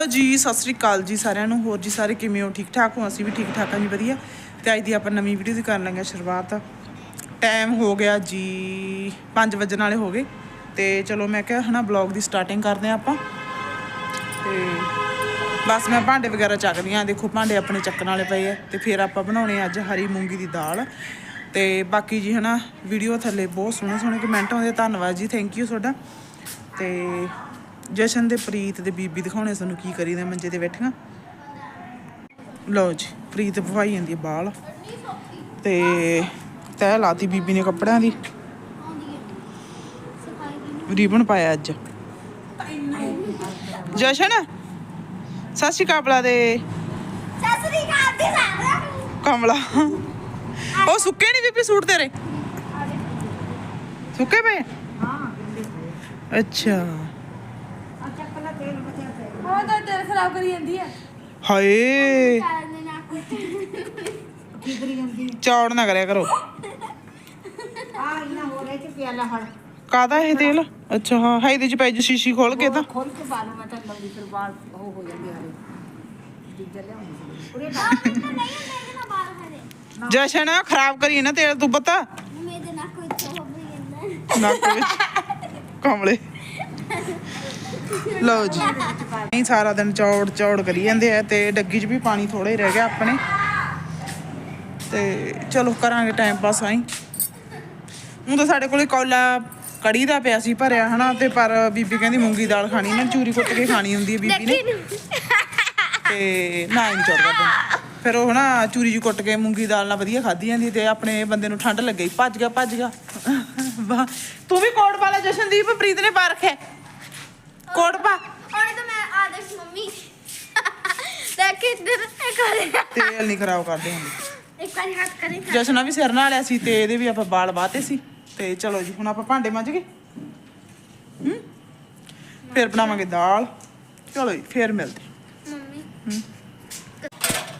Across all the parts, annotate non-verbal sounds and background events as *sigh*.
ਜੀ, ਸਤਿ ਸ੍ਰੀ ਅਕਾਲ ਜੀ ਸਾਰਿਆਂ ਨੂੰ। ਹੋਰ ਜੀ ਸਾਰੇ ਕਿਵੇਂ ਹੋ? ਠੀਕ ਠਾਕ ਹੋ? ਅਸੀਂ ਵੀ ਠੀਕ ਠਾਕ ਹਾਂ ਜੀ, ਵਧੀਆ। ਤੇ ਅੱਜ ਦੀ ਆਪਾਂ ਨਵੀਂ ਵੀਡੀਓ ਦੀ ਕਰਨ ਲੱਗੇ ਹਾਂ ਸ਼ੁਰੂਆਤ। ਟਾਈਮ ਹੋ ਗਿਆ ਜੀ 5 ਵਜਣ ਵਾਲੇ ਹੋ ਗਏ। ਤੇ ਚਲੋ ਮੈਂ ਕਿਹਾ ਹਨਾ ਬਲੌਗ ਦੀ ਸਟਾਰਟਿੰਗ ਕਰਦੇ ਹਾਂ ਆਪਾਂ। ਤੇ ਬਸ ਮੈਂ ਭਾਂਡੇ ਵਗੈਰਾ ਚੱਕਦੀ ਹਾਂ। ਦੇਖੋ, ਭਾਂਡੇ ਆਪਣੇ ਚੱਕਣ ਵਾਲੇ ਪਏ ਆ। ਤੇ ਫਿਰ ਆਪਾਂ ਬਣਾਉਣੇ ਅੱਜ ਹਰੀ ਮੂੰਗੀ ਦੀ ਦਾਲ। ਤੇ ਬਾਕੀ ਜੀ ਹਨਾ ਵੀਡੀਓ ਥੱਲੇ ਬਹੁਤ ਸੋਹਣੇ ਸੋਹਣੇ ਕਮੈਂਟ ਆਉਂਦੇ ਧੰਨਵਾਦ ਜੀ ਥੈਂਕ ਯੂ ਤੁਹਾਡਾ। ਤੇ ਜਸ਼ਨ ਦੇ ਪ੍ਰੀਤ ਦੇ ਬੀਬੀ ਦਿਖਾਉਣੇ ਸਾਨੂੰ ਕੀ ਕਰੀਦੇ ਮੰਜੇ ਤੇ ਬੈਠੀਆਂ। ਲਓ ਜੀ, ਪ੍ਰੀਤ ਭਵਾਈ ਜਾਂਦੀ ਹੈ ਬਾਲ। ਤੇ ਤੈਅ ਲਾਤੀ ਬੀਬੀ ਨੇ ਕੱਪੜਿਆਂ ਦੀ। ਰੀਬਨ ਪਾਇਆ ਅੱਜ। ਜਸ਼ਨ, ਸਤਿ ਸ਼੍ਰੀ ਅਕਾਲ ਬੁਲਾ ਦੇ। ਸਸਰੀ ਘਰ ਦੇ ਸਾਹਮਣੇ ਕਮਲਾ। ਉਹ ਸੁੱਕੇ ਨਹੀਂ ਬੀਬੀ ਸੂਟ ਤੇਰੇ? ਸੁੱਕੇ ਪਏ? ਅੱਛਾ। ਹਾਂ ਤਾਂ ਤੇਰੇ ਖਰਾਬ ਕਰੀ ਜਾਂਦੀ ਹੈ ਹਾਏ। ਕਰਨੇ ਨਾ ਕੁਝ ਕੀ ਕਰੀ ਜਾਂਦੀ ਚੌੜ ਨਾ ਕਰਿਆ ਕਰੋ। ਆ ਇਹਨਾਂ ਹੋ ਰਿਹਾ ਚ ਪਿਆਲਾ ਫੜ ਕਾਦਾ ਇਹ ਤੇਲ? ਅੱਛਾ ਹਾਂ ਹੈ ਇਹਦੇ ਚ ਪੈ ਜੀ ਸ਼ੀਸ਼ੀ ਖੋਲ ਕੇ ਤਾਂ। ਖੋਲ ਕੇ ਬਾਲ ਮੈਂ ਤਾਂ ਲਾਉਂਦੀ ਫਿਰ ਬਾਲ ਉਹ ਹੋ ਜਾਂਦੇ ਹਰੇ। ਦੂਜਾ ਲਿਆਉਂਦੀ ਉਰੇ ਆ ਮੈਨੂੰ ਨਹੀਂ ਮੇਰੇ ਨਾਲ ਬਾਹਰ ਹਰੇ। ਜਸ਼ਨ ਖਰਾਬ ਕਰੀ ਨਾ ਤੇਲ ਤੂੰ ਪਤਾ। ਮੇਰੇ ਨਾਲ ਕੋਈ ਚੋ ਵੀ ਜਾਂਦਾ। ਨੱਕ ਵਿੱਚ। ਕਮਲੇ। ਲਓ ਜੀ। ਨਹੀਂ ਸਾਰਾ ਦਿਨ ਚੌੜ ਚੌੜ ਕਰੀ ਜਾਂਦੇ ਆ ਤੇ ਡੱਗੀ 'ਚ ਵੀ ਪਾਣੀ ਥੋੜਾ ਹੀ ਰਹਿ ਗਿਆ ਆਪਣੇ। ਤੇ ਚਲੋ ਕਰਾਂਗੇ ਟਾਈਮ ਪਾਸ ਆਈ। ਹੁਣ ਤਾਂ ਸਾਡੇ ਕੋਲੇ ਕੌਲਾ ਕੜੀ ਦਾ ਪਿਆ ਸੀ ਭਰਿਆ ਹਨਾ ਤੇ ਪਰ ਬੀਬੀ ਕਹਿੰਦੀ ਮੂੰਗੀ ਦਾਲ ਖਾਣੀ ਨਾ ਚੂਰੀ ਕੁੱਟ ਕੇ ਖਾਣੀ ਹੁੰਦੀ ਹੈ ਬੀਬੀ ਨੇ। ਤੇ ਨਾ ਚੜਦਾ ਪਿਆ ਫਿਰ ਉਹ ਨਾ ਚੂਰੀ ਜੀ ਕੁੱਟ ਕੇ ਮੂੰਗੀ ਦਾਲ ਨਾਲ ਵਧੀਆ ਖਾਧੀ ਜਾਂਦੀ ਤੇ ਆਪਣੇ ਬੰਦੇ ਨੂੰ ਠੰਡ ਲੱਗੀ। ਭੱਜ ਗਿਆ ਭੱਜ ਗਿਆ। ਵਾਹ ਤੂੰ ਵੀ ਕੋਟ ਵਾਲਾ ਜਸ਼ਨਦੀਪ ਪ੍ਰੀਤ ਨੇ ਪਾ ਰੱਖਿਆ। ਕੋਟ ਪਾ। ਹੁਣ ਤਾਂ ਮੈਂ ਆਦਰਸ਼ ਮੰਮੀ। ਦੇਖ ਇੱਧਰ ਇੱਕ ਵਾਰੀ ਤੇਲ ਨਹੀਂ ਖਰਾਬ ਕਰਦੇ ਹੁੰਦੇ। ਇੱਕ ਵਾਰੀ ਹੱਥ ਕਰੇ ਜਸ਼ਨਾ ਵੀ ਸਿਰ ਨਾਲ ਲਿਆ ਸੀ ਤੇ ਇਹਦੇ ਵੀ ਆਪਾਂ ਵਾਲ ਬਾਤੇ ਸੀ। ਤੇ ਚਲੋ ਜੀ ਹੁਣ ਆਪਾਂ ਭਾਂਡੇ ਮਾਂਜ ਗਏ। ਹੂੰ? ਫਿਰ ਬਣਾਵਾਂਗੇ ਦਾਲ। ਚਲੋ ਜੀ ਫਿਰ ਮਿਲਦੇ। ਮੰਮੀ।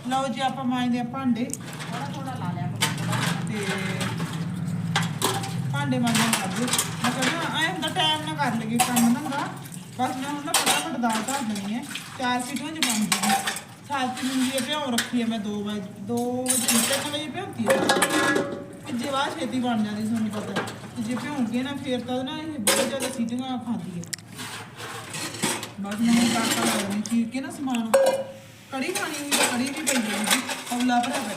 ਲਓ ਜੀ ਆਪਾਂ ਮਾਂਜਦੇ ਆ ਭਾਂਡੇ। ਥੋੜਾ ਥੋੜਾ ਲਾ ਲਿਆ ਤੇ ਭਾਂਡੇ ਮਾਂਜਣ ਲੱਗ ਗਏ। ਮੈਂ ਕਹਿੰਦਾ ਐ ਹੁੰਦਾ ਟਾਈਮ ਨਾ ਕਰ ਲਈਏ ਕੰਮ ਨਾ ਬਸ ਮੈਂ ਹੁਣ ਨਾ ਫਟਾਫਟ ਦਾਲ ਧਰ ਦੇਣੀ ਹੈ। ਚਾਰ ਸੀਟੀਆਂ ਚ ਬਣ ਜੂਗੀ ਸਾਤ ਮਿੰਟ ਇਹ ਭਿਉਂ ਰੱਖੀ ਹੈ ਮੈਂ 2 ਵਜੇ 2 ਵਜੇ 3 ਵਜੇ ਭਿਉਂਤੀ ਹੈ ਜੇ ਬਾਅਦ ਛੇਤੀ ਬਣ ਜਾਂਦੀ ਤੁਹਾਨੂੰ ਪਤਾ। ਤੇ ਜੇ ਭਿਉਂਗੇ ਨਾ, ਫੇਰ ਤਾਂ ਨਾ ਇਹ ਬਹੁਤ ਜ਼ਿਆਦਾ ਸੀਟੀਆਂ ਖਾਂਦੀ ਹੈ ਬਸ ਮੈਂ ਹੁਣ ਤੜਕਾ ਲਾ ਚੀਰ ਕੇ ਨਾ ਸਮਾਨ। ਕੜੀ ਖਾਣੀ ਹੋਈ ਤਾਂ ਕੜੀ ਵੀ ਪਈ ਜਾਊਗੀ ਹੌਲਾ ਭਰਾ ਪਿਆ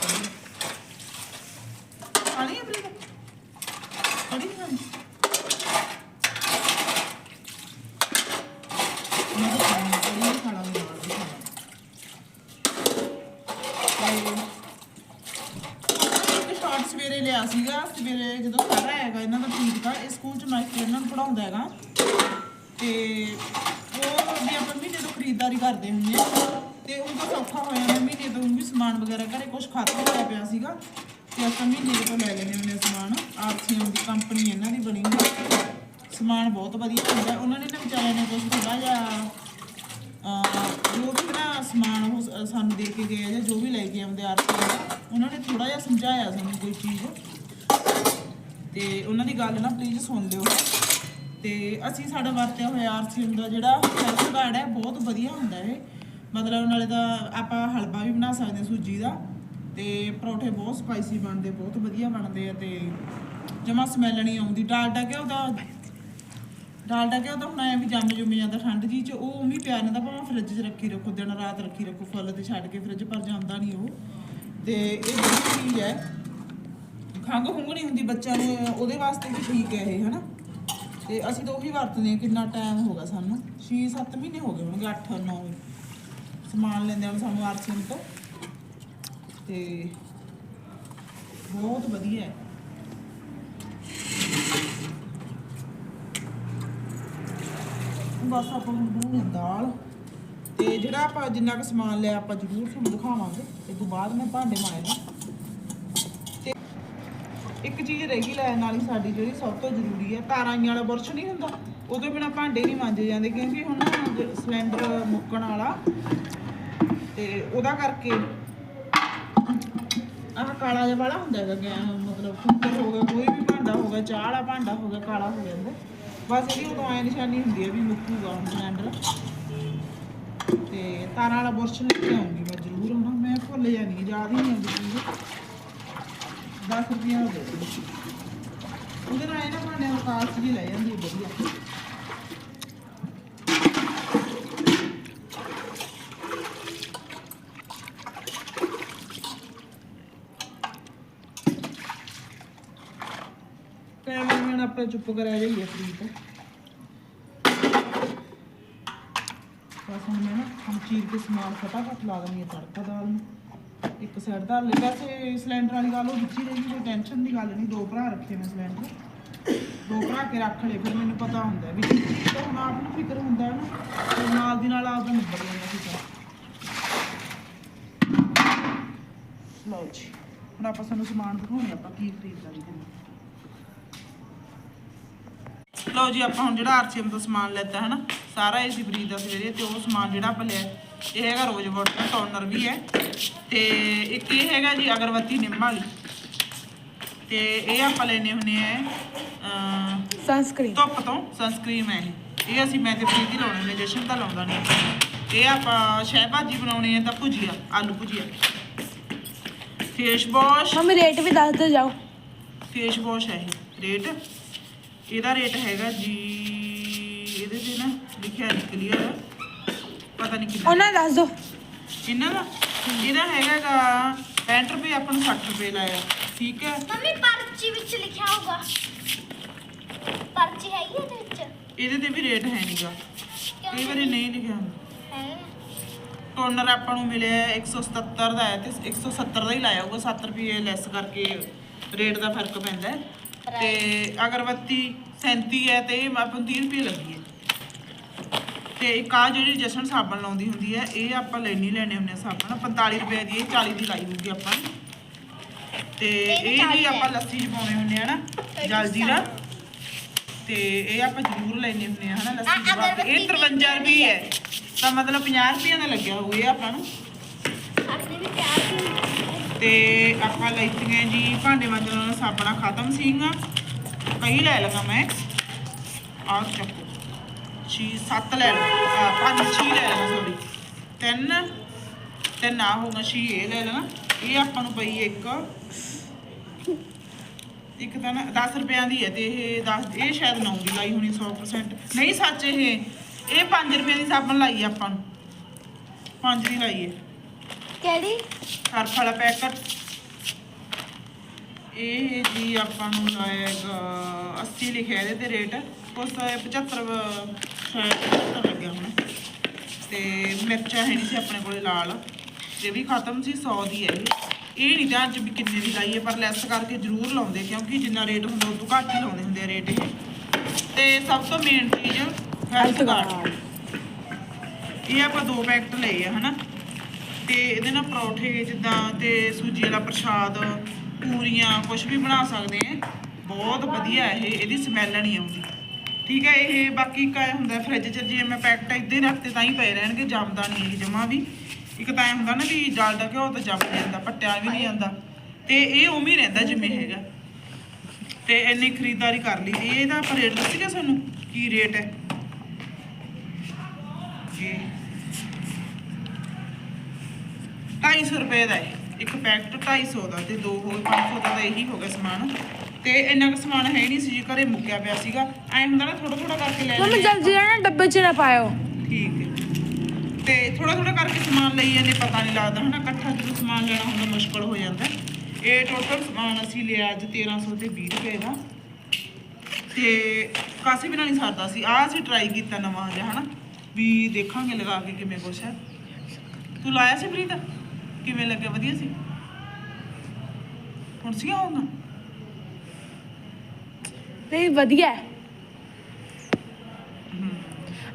ਖਾਣੀ ਹੈ ਪ੍ਰੀਤ ਕੜੀ ਨੀ ਖਾਣੀ ਮੈਂ ਤਾਂ ਖਾਣੀ ਹੈ, ਕੜੀ ਨਹੀਂ ਖਾਣਾ ਮੈਂ ਨਾਲ ਵੀ ਖਾਣਾ ਤੇ ਸ਼ਾਰਟ ਸਵੇਰੇ ਲਿਆ ਸੀਗਾ। ਸਵੇਰੇ ਜਦੋਂ ਸਾਰਾ ਹੈਗਾ ਇਹਨਾਂ ਦਾ ਠੀਕ ਆ ਇਹ ਸਕੂਲ ਚ ਮਾਸਟਰ ਇਹਨਾਂ ਨੂੰ ਪੜਾਉਂਦਾ ਹੈਗਾ। ਤੇ ਉਹ ਵੀ ਆਪਾਂ ਮਹੀਨੇ ਤੋਂ ਖਰੀਦਦਾਰੀ ਕਰਦੇ ਹੁੰਦੇ ਆ। ਤੇ ਉਹ ਸੌਖਾ ਹੋਇਆ ਜਾਂਦਾ, ਮਹੀਨੇ ਤੋਂ ਵੀ ਸਮਾਨ ਵਗੈਰਾ ਘਰੇ ਕੁਝ ਖਤਮ ਹੋਇਆ ਪਿਆ ਸੀਗਾ। ਤੇ ਆਪਾਂ ਮਹੀਨੇ ਤੋਂ ਲੈ ਲੈਂਦੇ ਹੁੰਦੇ ਆ ਸਮਾਨ। ਆਰਸੀਐਮ ਦੀ ਕੰਪਨੀ ਇਹਨਾਂ ਦੀ ਬਣੀ ਹੋਈ ਸਮਾਨ ਬਹੁਤ ਵਧੀਆ ਹੁੰਦਾ। ਉਹਨਾਂ ਨੇ ਨਾ ਵਿਚਾਰਿਆਂ ਨੇ ਕੁਝ ਥੋੜਾ ਜਿਹਾ ਜੋ ਸਮਾਨ ਉਹ ਸਾਨੂੰ ਦੇ ਕੇ ਗਏ ਆ, ਜਾਂ ਜੋ ਵੀ ਲੈ ਕੇ ਆਉਂਦੇ ਆਰਸੀਐਮ ਉਹਨਾਂ ਨੇ ਥੋੜਾ ਜਿਹਾ ਸਮਝਾਇਆ ਸਾਨੂੰ ਕੋਈ ਚੀਜ਼। ਤੇ ਉਹਨਾਂ ਦੀ ਗੱਲ ਨਾ ਪਲੀਜ਼ ਸੁਣ ਲਿਓ। ਤੇ ਅਸੀਂ ਸਾਡਾ ਵਰਤਿਆ ਹੋਇਆ ਆਰਸੀਐਮ ਦਾ ਜਿਹੜਾ ਹੈਲਥ ਕਾਰਡ ਹੈ, ਬਹੁਤ ਵਧੀਆ ਹੁੰਦਾ ਇਹ। ਮਤਲਬ ਨਾਲੇ ਦਾ ਆਪਾਂ ਹਲਵਾ ਵੀ ਬਣਾ ਸਕਦੇ ਸੂਜੀ ਦਾ, ਤੇ ਪਰੌਠੇ ਬਹੁਤ ਸਪਾਈਸੀ ਬਣਦੇ, ਬਹੁਤ ਵਧੀਆ ਬਣਦੇ ਆ ਤੇ ਜਮਾ ਸਮੈਲ ਨਹੀਂ ਆਉਂਦੀ। ਡਾਲਡਾ ਘਿਓ ਦਾ ਡਾਲਡਾ ਘਿਓ ਤਾਂ ਹੁਣ ਐ ਵੀ ਜੰਮ ਜੁਮ ਜਾਂਦਾ ਠੰਡ ਜੀ ਚ, ਉਹ ਉਵੇਂ ਪਿਆ ਰਹਿੰਦਾ, ਭਾਵੇਂ ਫ੍ਰਿਜ 'ਚ ਰੱਖੀ ਰੱਖੋ, ਦਿਨ ਰਾਤ ਰੱਖੀ ਰੱਖੋ, ਫੁੱਲ ਤੇ ਛੱਡ ਕੇ ਫ੍ਰਿਜ ਪਰ ਜਾਂਦਾ ਨਹੀਂ ਉਹ। ਤੇ ਇਹ ਵਧੀਆ ਚੀਜ਼ ਹੈ, ਖੰਘ ਖੁੰਘ ਨਹੀਂ ਹੁੰਦੀ ਬੱਚਿਆਂ ਨੂੰ ਉਹਦੇ ਵਾਸਤੇ ਵੀ ਠੀਕ ਹੈ ਇਹ, ਹਨਾ? ਤੇ ਅਸੀਂ ਤਾਂ ਉਹੀ ਵਰਤਦੇ ਹਾਂ, ਕਿੰਨਾ ਟਾਈਮ ਹੋ ਗਿਆ ਸਾਨੂੰ। 6-7 ਮਹੀਨੇ ਹੋ ਗਏ ਹੋਣਗੇ 8-9 ਸਮਾਨ ਲੈਂਦੇ ਹਾਂ ਸਾਨੂੰ ਆਰਸੀਐਮ ਤੋਂ। ਤੇ ਬਹੁਤ ਵਧੀਆ ਹੈ। ਬਸ ਆਪਾਂ ਹੁਣ ਬਣਾਉਣੀ ਆ ਦਾਲ। ਤੇ ਜਿਹੜਾ ਆਪਾਂ ਜਿੰਨਾ ਕੁ ਸਮਾਨ ਲਿਆ ਆਪਾਂ ਜ਼ਰੂਰ ਤੁਹਾਨੂੰ ਦਿਖਾਵਾਂਗੇ। ਇਸ ਤੋਂ ਬਾਅਦ ਮੈਂ ਭਾਂਡੇ ਮਾਂਜਦਾ ਤੇ ਇੱਕ ਚੀਜ਼ ਰਹਿ ਗਈ ਲੈਣ ਵਾਲੀ ਸਾਡੀ ਜਿਹੜੀ ਸਭ ਤੋਂ ਜ਼ਰੂਰੀ ਹੈ ਤਾਰਾਂਆਂ ਵਾਲਾ ਬੁਰਸ਼ ਨਹੀਂ ਹੁੰਦਾ। ਉਹਦੇ ਬਿਨਾ ਭਾਂਡੇ ਨਹੀਂ ਮਾਂਜੇ ਜਾਂਦੇ, ਕਿਉਂਕਿ ਹੁਣ ਸਿਲੰਡਰ ਮੁੱਕਣ ਵਾਲਾ। ਤੇ ਉਹਦਾ ਕਰਕੇ ਆਹ ਕਾਲਾ ਜਿਹਾ ਵਾਲਾ ਹੁੰਦਾ ਹੈਗਾ ਮਤਲਬ ਕੁੱਕਰ ਹੋ ਗਿਆ ਕੋਈ ਵੀ ਭਾਂਡਾ ਹੋ ਗਿਆ ਚਾਹ ਵਾਲਾ ਭਾਂਡਾ ਹੋ ਗਿਆ ਕਾਲਾ ਹੋ ਜਾਂਦਾ। ਬਸ ਇਹਦੀ ਉਦੋਂ ਐ ਨਿਸ਼ਾਨੀ ਹੁੰਦੀ ਹੈ ਵੀ ਮੁੱਕੂਗਾ ਹੁਣ ਸਿਲੰਡਰ। ਤੇ ਤਾਰਾਂ ਵਾਲਾ ਬੁਰਸ਼ ਲੈ ਕੇ ਆਉਂਗੀ ਮੈਂ ਜ਼ਰੂਰ ਹਨਾ ਮੈਂ ਭੁੱਲ ਜਾਂਦੀ ਯਾਦ ਹੀ ਨਹੀਂ ਆਉਂਦੀ ਚੀਜ਼। 10 ਰੁਪਏ ਹੋ ਗਏ ਉਹਦੇ ਨਾਲ ਇਹਨਾਂ ਭਾਂਡੇ ਨੂੰ ਕਾਸਟ ਵੀ ਲੈ ਜਾਂਦੀ ਵਧੀਆ ਕੈਮਰਾਮੈਨ ਆਪਣਾ ਚੁੱਪ ਕਰਿਆ ਜਾਈਏ ਪ੍ਰੀਤ। ਬਸ ਹੁਣ ਮੈਂ ਨਾ ਹੁਣ ਚੀਰ ਕੇ ਸਮਾਨ ਫਟਾਫਟ ਲਾ ਦਿੰਦੀ ਹਾਂ ਤੜਕਾ ਦਾਲ ਨੂੰ। ਇੱਕ ਸਾਈਡ ਧਰ ਲੈ ਵੈਸੇ ਸਿਲੰਡਰ ਵਾਲੀ ਗੱਲ ਉਹ ਵਿੱਚ ਹੀ ਰਹੀ ਕੋਈ ਟੈਨਸ਼ਨ ਦੀ ਗੱਲ ਨਹੀਂ। ਦੋ ਭਰਾ ਰੱਖੇ ਮੈਂ ਸਿਲੰਡਰ ਦੋ ਭਰਾ ਕੇ ਰੱਖ ਲਏ, ਫਿਰ ਮੈਨੂੰ ਪਤਾ ਹੁੰਦਾ ਵੀ ਜਿਸ ਚੀਜ਼ ਦਾ ਹੁਣ ਆਪ ਨੂੰ ਫਿਕਰ ਹੁੰਦਾ ਹੈ ਨਾ, ਤੇ ਨਾਲ ਦੀ ਨਾਲ ਆਪਦਾ ਨਿਬੜ ਜਾਂਦਾ ਫਿਕਰ। ਲਓ ਜੀ। ਹੁਣ ਆਪਾਂ ਸਾਨੂੰ ਸਮਾਨ ਦਿਖਾਉਣੇ ਆਪਾਂ ਕੀ ਖਰੀਦਦਾਰੀ ਕਰਨੀ ਲਓ ਜੀ ਆਪਾਂ ਹੁਣ ਜਿਹੜਾ ਆਰਸੀਐਮ ਤੋਂ ਸਮਾਨ ਲੈਤਾ ਹੈ ਨਾ ਸਾਰਾ ਇਹ ਸੀ ਬਰੀਦ ਦਾ ਸਵੇਰੇ ਤੇ ਉਹ ਸਮਾਨ ਜਿਹੜਾ ਆਪਾਂ ਲਿਆ ਇਹ ਹੈਗਾ ਰੋਜ਼ ਵਾਟਰ ਟੋਨਰ ਵੀ ਹੈ। ਤੇ ਇੱਕ ਇਹ ਹੈਗਾ ਜੀ ਅਗਰਬੱਤੀ ਨਿੰਮ ਵਾਲੀ। ਤੇ ਇਹ ਆਪਾਂ ਲੈਨੇ ਹੁੰਨੇ ਆ ਸਨਸਕ੍ਰੀਨ ਧੁੱਪ ਤੋਂ ਸਨਸਕ੍ਰੀਮ ਹੈ ਇਹ ਇਹ ਅਸੀਂ ਮੈਂ ਤੇ ਪ੍ਰੀਤੀ ਲਾਉਣੇ ਨੇ ਜਸ਼ਨ ਤਾਂ ਲਾਉਂਦਾ ਨਹੀਂ ਇਹ ਆਪਾਂ ਸ਼ਹਿ ਭਾਜੀ ਬਣਾਉਣੀ ਹੈ ਤਾਂ bhujia aloo bhujia. Face wash. Mummy rate ਵੀ ਦੱਸ ਦਿਓ ਜਾਓ। ਫੇਸ ਵਾਸ਼ ਹੈ ਇਹ ਰੇਟ ਇਹਦਾ ਰੇਟ ਹੈਗਾ ਜੀ ਇਹਦੇ ਤੇ ਨਾ ਲਿਖਿਆ ਨਹੀਂ ਕਲੀਅਰ ਪਤਾ ਨਹੀਂ ਕਿੰਨਾ। ਉਹਨਾਂ ਦੱਸ ਦਿਓ ਇਹਨਾਂ ਦਾ ਇਹਦਾ ਹੈਗਾਗਾ 65 ਰੁਪਏ ਆਪਾਂ ਨੂੰ 60 ਰੁਪਏ ਲਾਇਆ। ਠੀਕ ਹੈ? ਮੰਮੀ ਪਰਚੀ ਵਿੱਚ ਲਿਖਿਆ ਹੋਗਾ ਪਰਚੀ ਹੈਗੀ ਇਹਦੇ ਵਿੱਚ? ਇਹਦੇ ਤੇ ਵੀ ਰੇਟ ਹੈ ਨਹੀਂਗਾ ਕਈ ਵਾਰੀ ਨਹੀਂ ਲਿਖਿਆ ਹੁੰਦਾ। ਹੈ। ਟੋਨਰ ਆਪਾਂ ਨੂੰ ਮਿਲਿਆ 177 ਦਾ ਹੈ ਤੇ 170 ਦਾ ਹੀ ਲਾਇਆ ਹੋਊਗਾ। 7 ਰੁਪਏ ਲੈਸ ਕਰਕੇ ਰੇਟ ਦਾ ਫ਼ਰਕ ਪੈਂਦਾ ਹੈ। ਤੇ ਅਗਰਬੱਤੀ 37 ਹੈ ਤੇ ਇਹ ਆਪਾਂ ਨੂੰ 30 ਰੁਪਏ ਲੱਗੀ ਹੈ। ਤੇ ਇੱਕ ਆ ਜਿਹੜੀ ਜਸ਼ਨ ਸਾਬਣ ਲਾਉਂਦੀ ਹੁੰਦੀ ਹੈ ਇਹ ਆਪਾਂ ਲੈਣੀ ਲੈਣੇ ਹੁੰਦੇ ਸਾਬਣ। 45 ਰੁਪਏ ਦੀ ਇਹ 40 ਦੀ ਲਾਈ ਹੋਊਗੀ ਆਪਾਂ। ਨੇ। ਤੇ ਇਹ ਵੀ ਆਪਾਂ ਲੱਸੀ ਚ ਪਾਉਣੇ ਹੁੰਦੇ ਆ ਨਾ ਜਲ ਜੀਰਾ ਤੇ ਇਹ ਆਪਾਂ ਜ਼ਰੂਰ ਲੈਣੇ ਹੁੰਦੇ ਆ ਹਨਾ ਲੱਸੀ ਚ ਪਾ ਕੇ। ਇਹ 53 ਰੁਪਏ ਹੈ? ਤਾਂ ਮਤਲਬ 50 ਰੁਪਏ ਦਾ ਲੱਗਿਆ ਹੋਊ ਇਹ ਆਪਾਂ ਨੂੰ। ਆਪਣੇ ਵੀ ਪਿਆਰ ਦੀ ਤੇ ਆਪਾਂ ਲੈਤੀਆਂ ਜੀ, ਭਾਂਡੇ ਮਾਂਜਣ ਵਾਲਾ ਸਾਬਣਾ ਖਤਮ ਸੀਗਾ। ਕਈ ਲੈ ਲਗਾ ਮੈਂ। ਆਹ ਚੱਕੋ। ਛੇ, ਸੱਤ ਲੈ ਲਗਾ ਪੰਜ, ਛੇ ਲੈ ਲਗਾ ਸੌਰੀ ਤਿੰਨ ਤਿੰਨ ਆ ਹੋਗਾ ਛੇ ਇਹ ਲੈ ਲੈਣਾ ਇਹ ਆਪਾਂ ਨੂੰ ਪਈ ਇੱਕ। ਇੱਕ ਤਾਂ ਨਾ 10 ਰੁਪਿਆਂ ਦੀ ਹੈ ਤੇ ਇਹ 10 ਇਹ ਸ਼ਾਇਦ 9 ਦੀ ਲਾਈ ਹੋਣੀ 100% ਨਹੀਂ, ਸੱਚ ਇਹ ਇਹ 5 ਰੁਪਏ ਦੀ ਸਾਬਣ ਲਾਈ ਆਪਾਂ ਨੂੰ। 5 ਦੀ ਲਾਈ ਹੈ। ਕਿਹੜੀ? ਸਰਫ ਵਾਲਾ ਪੈਕਟ ਇਹ ਜੀ ਆਪਾਂ ਨੂੰ ਲਾਏਗਾ 80 ਲਿਖਿਆ ਇਹਦੇ ਤੇ ਰੇਟ ਉਸ 75 75 ਲੱਗਿਆ ਹੁਣ। ਤੇ ਮਿਰਚਾਂ ਹੈ ਨਹੀਂ ਸੀ ਆਪਣੇ ਕੋਲੇ ਲਾਲ। ਇਹ ਵੀ ਖਤਮ ਸੀ 100 ਦੀ ਹੈ ਇਹ। ਇਹ ਨਹੀਂ ਧਿਆਨ ਅੱਜ ਵੀ ਕਿੰਨੇ ਦੀ ਲਾਈਏ ਪਰ ਲੈਸ ਕਰਕੇ ਜ਼ਰੂਰ ਲਾਉਂਦੇ, ਕਿਉਂਕਿ ਜਿੰਨਾ ਰੇਟ ਹੁੰਦਾ ਉਹ ਤੋਂ ਘੱਟ ਹੀ ਲਾਉਂਦੇ ਹੁੰਦੇ ਆ ਰੇਟ ਇਹ। ਤੇ ਸਭ ਤੋਂ ਮੇਨ ਚੀਜ਼ ਹੈਲਥ ਕਾਰਡ ਇਹ ਆਪਾਂ ਦੋ ਪੈਕਟ ਲਏ ਆ, ਹਨਾ? ਤੇ ਇਹਦੇ ਨਾਲ ਪਰੌਂਠੇ ਜਿੱਦਾਂ ਤੇ ਸੂਜੀ ਵਾਲਾ ਪ੍ਰਸ਼ਾਦ, ਪੂਰੀਆਂ ਕੁਝ ਵੀ ਬਣਾ ਸਕਦੇ ਆ ਬਹੁਤ ਵਧੀਆ ਇਹ, ਇਹਦੀ ਸਮੈਲ ਨਹੀਂ ਆਉਂਦੀ। ਠੀਕ ਹੈ, ਇਹ ਬਾਕੀ ਕਾ ਹੁੰਦਾ ਫ੍ਰਿਜ 'ਚ ਜੇ ਮੈਂ ਪੈਕਟ ਇੱਦਾਂ ਹੀ ਰੱਖਤੇ ਤਾਂ ਹੀ ਪਏ ਰਹਿਣਗੇ, ਜੰਮਦਾ ਨਹੀਂ ਇਹ ਜਮਾ ਵੀ। ਇੱਕ ਤਾਂ ਇਹ ਹੁੰਦਾ ਨਾ ਵੀ ਡਾਲਡਾ ਘਿਓ ਤਾਂ ਜੰਮ ਜਾਂਦਾ, ਪੱਟਿਆ ਵੀ ਨਹੀਂ ਜਾਂਦਾ। ਤੇ ਇਹ ਉਵੇਂ ਹੀ ਰਹਿੰਦਾ ਜਿਵੇਂ ਹੈਗਾ। ਤੇ ਇੰਨੀ ਖਰੀਦਦਾਰੀ ਕਰ ਲਈ। ਇਹਦਾ ਆਪਾਂ ਰੇਟ ਦੱਸੀਗਾ ਸਾਨੂੰ? ਕੀ ਰੇਟ ਹੈ? ਜੀ। 250 ਰੁਪਏ ਦਾ ਹੈ ਇੱਕ ਪੈਕਟ 250 ਦਾ ਤੇ ਦੋ ਹੋਰ 500 ਦਾ ਤਾਂ ਇਹੀ ਹੋ ਗਿਆ ਸਮਾਨ। ਤੇ ਇੰਨਾ ਕੁ ਸਮਾਨ ਹੈ ਨਹੀਂ ਸੀ ਜੀ ਘਰੇ ਮੁੱਕਿਆ ਪਿਆ ਸੀਗਾ। ਐ ਹੁੰਦਾ ਨਾ ਥੋੜਾ ਥੋੜਾ ਕਰਕੇ ਲੈ ਮੰਮੀ ਲੈਂਦੇ। ਜਲਦੀ ਨਾ ਡੱਬੇ 'ਚ ਨਾ ਪਾਇਓ। ਠੀਕ ਹੈ। ਤੇ ਥੋੜਾ ਥੋੜਾ ਕਰਕੇ ਸਮਾਨ ਲਈ ਜਾਂਦੇ ਪਤਾ ਨਹੀਂ ਲੱਗਦਾ ਹਨਾ ਇਕੱਠਾ ਜਦੋਂ ਸਮਾਨ ਲੈਣਾ ਹੁੰਦਾ ਮੁਸ਼ਕਲ ਹੋ ਜਾਂਦਾ। ਇਹ ਟੋਟਲ ਸਮਾਨ ਅਸੀਂ ਲਿਆ ਅੱਜ 1300 ਤੇ 20 ਰੁਪਏ ਦਾ। ਤੇ ਕਾਸੇ ਬਿਨਾਂ ਨਹੀਂ ਸਰਦਾ ਸੀ। ਆਹ ਅਸੀਂ ਟਰਾਈ ਕੀਤਾ ਨਵਾਂ ਜਿਹਾ ਹਨਾ। ਵੀ ਦੇਖਾਂਗੇ ਲਗਾ ਕੇ ਕਿਵੇਂ ਕੁਛ ਹੈ। ਤੂੰ ਲਾਇਆ ਸੀ ਪ੍ਰੀਤ? ਕਿਵੇਂ ਲੱਗਿਆ ਵਧੀਆ ਸੀ? ਹੁਣ ਸੀ ਆਉਂਗਾ ਨਹੀਂ ਵਧੀਆ। ਹੈ।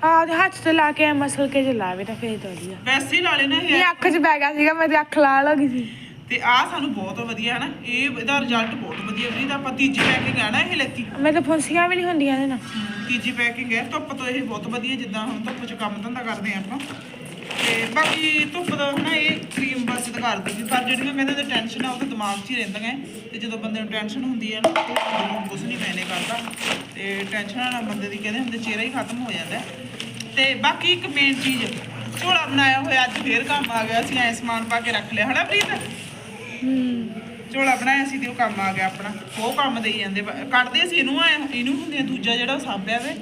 ਆ ਉਹਦੇ ਹੱਥ ਤੇ ਲਾ ਕੇ ਮਸਲ ਕੇ ਜਲਾਵੇ ਤਾਂ ਫੇਰ ਤਾਂ ਵਧੀਆ। ਵੈਸੇ ਹੀ ਲਾ ਲੈਣਾ ਇਹ। ਇਹ ਅੱਖ 'ਚ ਪੈ ਗਿਆ ਸੀਗਾ ਮੇਰੇ ਅੱਖ ਲਾਲ ਹੋ ਗਈ ਸੀ। ਤੇ ਆਹ ਸਾਨੂੰ ਬਹੁਤ ਵਧੀਆ ਹੈ ਨਾ ਇਹ ਇਹਦਾ ਰਿਜ਼ਲਟ ਬਹੁਤ ਵਧੀਆ ਵੀ ਤਾਂ ਆਪਾਂ ਤੀਜੀ ਪੈਕਿੰਗ ਹੈ ਨਾ ਇਹ ਲੈਤੀ ਮੇਰੇ ਤਾਂ ਫੁੰਸੀਆਂ ਵੀ ਨਹੀਂ ਹੁੰਦੀਆਂ ਇਹਦੇ ਨਾਲ। ਤੀਜੀ ਪੈਕਿੰਗ ਹੈ ਧੁੱਪ ਤੋਂ ਇਹ ਬਹੁਤ ਵਧੀਆ ਜਿੱਦਾਂ ਹੁਣ ਧੁੱਪ 'ਚ ਕੰਮ ਧੰਦਾ ਕਰਦੇ ਆ ਆਪਾਂ। ਤੇ ਬਾਕੀ ਧੁੱਪ ਦਾ ਹਨਾ ਇਹ ਕਰੀਮ ਬਚਤ ਕਰਦੀ ਸੀ ਪਰ ਜਿਹੜੀਆਂ ਕਹਿੰਦੇ ਤੇ ਟੈਨਸ਼ਨ ਆ, ਉਹ ਤਾਂ ਦਿਮਾਗ 'ਚ ਹੀ ਰਹਿੰਦੀਆਂ ਹੈ। ਤੇ ਜਦੋਂ ਬੰਦੇ ਨੂੰ ਟੈਨਸ਼ਨ ਹੁੰਦੀ ਹੈ ਨਾ, ਉਹ ਬੰਦੇ ਨੂੰ ਕੁਝ ਨਹੀਂ ਮੈਨੇ ਕਰਦਾ ਤੇ ਟੈਨਸ਼ਨ ਨਾਲ ਬੰਦੇ ਦੀ ਕਹਿੰਦੇ ਹੁੰਦੇ, ਚਿਹਰਾ ਹੀ ਖਤਮ ਹੋ ਜਾਂਦਾ ਹੈ। ਤੇ ਬਾਕੀ ਇੱਕ ਮੇਨ ਚੀਜ਼, ਝੋਲਾ ਬਣਾਇਆ ਹੋਇਆ ਅੱਜ ਫੇਰ ਕੰਮ ਆ ਗਿਆ, ਅਸੀਂ ਐ ਸਮਾਨ ਪਾ ਕੇ ਰੱਖ ਲਿਆ ਹਨਾ ਪ੍ਰੀਤ ਝੋਲਾ ਬਣਾਇਆ ਸੀ ਤੇ ਉਹ ਕੰਮ ਆ ਗਿਆ ਆਪਣਾ। ਉਹ ਕੰਮ ਦੇਈ ਜਾਂਦੇ ਬ- ਕੱਢਦੇ ਸੀ ਇਹਨੂੰ, ਐ ਇਹਨੂੰ ਹੁੰਦੇ ਆ, ਦੂਜਾ ਜਿਹੜਾ ਸਾਂਭਿਆ ਵੇ।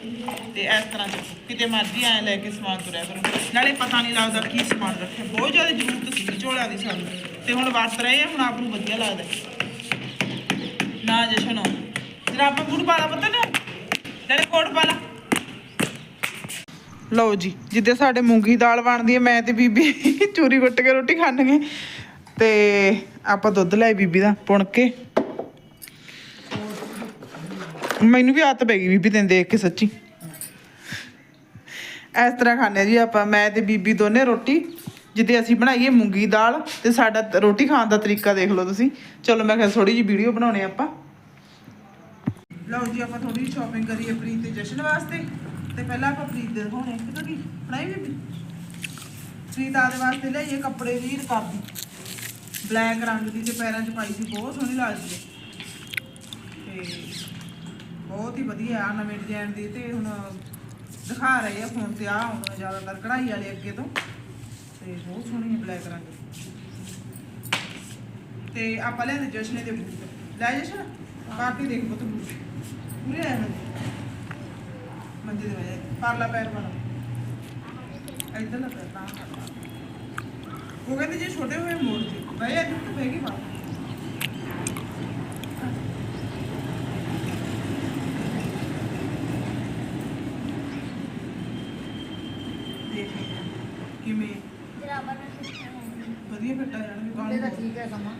ਤੇ ਇਸ ਤਰ੍ਹਾਂ ਚ ਕਿਤੇ ਮਰਜ਼ੀ ਐ ਲੈ ਕੇ ਸਮਾਨ ਤੁਰਿਆ ਕਰੋ। ਨਾਲੇ ਪਤਾ ਨਹੀਂ ਲੱਗਦਾ ਕੀ ਸਮਾਨ ਰੱਖਿਆ। ਬਹੁਤ ਜ਼ਿਆਦਾ ਜ਼ਰੂਰਤ ਸੀ ਝੋਲਿਆਂ ਦੀ ਸਾਨੂੰ। ਤੇ ਹੁਣ ਵਰਤ ਰਹੇ ਆ, ਹੁਣ ਆਪ ਨੂੰ ਵਧੀਆ ਲੱਗਦਾ ਨਾ ਜਸ਼ਨ ਜਰਾਬਾਂ ਬੂਟ ਪਾ ਲਾ ਪਤਾ ਨਾ ਨਾਲੇ ਕੋਟ ਪਾ ਲਾ। ਲਓ ਜੀ, ਜਿੱਦੇ ਸਾਡੇ ਮੂੰਗੀ ਦਾਲ ਬਣਦੀ ਹੈ, ਮੈਂ ਤੇ ਬੀਬੀ ਚੂਰੀ ਕੁੱਟ ਕੇ ਰੋਟੀ ਖਾਣਗੇ। ਤੇ ਆਪਾਂ ਦੁੱਧ ਲੈ ਬੀਬੀ ਦਾ, ਪੁਣ ਕੇ। ਮੈਨੂੰ ਵੀ ਆਦਤ ਪੈ ਗਈ ਬੀਬੀ ਤੈਨੂੰ ਦੇਖ ਕੇ ਸੱਚੀ। ਇਸ ਤਰ੍ਹਾਂ ਖਾਂਦੇ ਜੀ ਆਪਾਂ, ਮੈਂ ਤੇ ਬੀਬੀ ਦੋਨੇ ਰੋਟੀ, ਜਿੱਦੇ ਅਸੀਂ ਬਣਾਈਏ ਮੂੰਗੀ ਦਾਲ, ਤੇ ਸਾਡਾ ਰੋਟੀ ਖਾਣ ਦਾ ਤਰੀਕਾ ਦੇਖ ਲਓ ਤੁਸੀਂ। ਚਲੋ ਮੈਂ ਕਿਹਾ ਥੋੜੀ ਜਿਹੀ ਵੀਡੀਓ ਬਣਾਉਣੇ ਆਪਾਂ। ਲਓ ਜੀ ਆਪਾਂ ਥੋੜੀ ਸ਼ਾਪਿੰਗ ਕਰੀਏ ਪ੍ਰੀਤ ਤੇ ਜਸ਼ਨ ਵਾਸਤੇ, ਤੇ ਪਹਿਲਾਂ ਆਪਾਂ ਪ੍ਰੀਤ ਦੇ ਦਿਖਾਉਣੇ ਕਿਦੋਂ ਕੀ ਬਣਾਈ ਬੀਬੀ? ਪ੍ਰੀਤ ਆਦੇ ਵਾਸਤੇ ਲਈਏ ਕੱਪੜੇ ਦੀ ਰਕਾਬੀ ਬਲੈਕ ਰੰਗ ਦੀ ਤੇ ਪੈਰਾਂ 'ਚ ਪਾਈ ਸੀ, ਬਹੁਤ ਸੋਹਣੀ ਲੱਗਦੀ ਹੈ। ਤੇ ਬਹੁਤ ਹੀ ਵਧੀਆ ਆ ਨਵੇਂ ਡਿਜ਼ਾਈਨ ਦੀ ਤੇ ਹੁਣ ਦਿਖਾ ਰਹੇ ਆ ਫੋਨ ਤੇ ਆ, ਹੁਣ ਜ਼ਿਆਦਾਤਰ ਕਢਾਈ ਵਾਲੇ ਅੱਗੇ ਤੋਂ। ਤੇ ਬਹੁਤ ਸੋਹਣੀ ਹੈ ਬਲੈਕ ਰੰਗ। ਦੀ ਤੇ ਆਪਾਂ ਲੈਂਦੇ ਜਸ਼ਨ ਦੇ ਬੂਟ। ਲੈ ਜਸ਼ਨ ਪਾ ਦੇਖ ਬਤ ਬੂਟ। ਪੂਰੇ ਆਏ ਹਨ ਮੰਜੇ ਦੇ ਵਜੇ ਪਰਲਾ ਪੈਰ ਵਾਲਾ। ਇੱਧਰ ਲਾ ਪੈਰ ਤਾਂ ਕਿਵੇਂ ਨਾਲ। ਵਧੀਆ ਫਿੱਟ ਜਾਣਗੇ ਠੀਕ ਹੈ ਸਮਾਂ।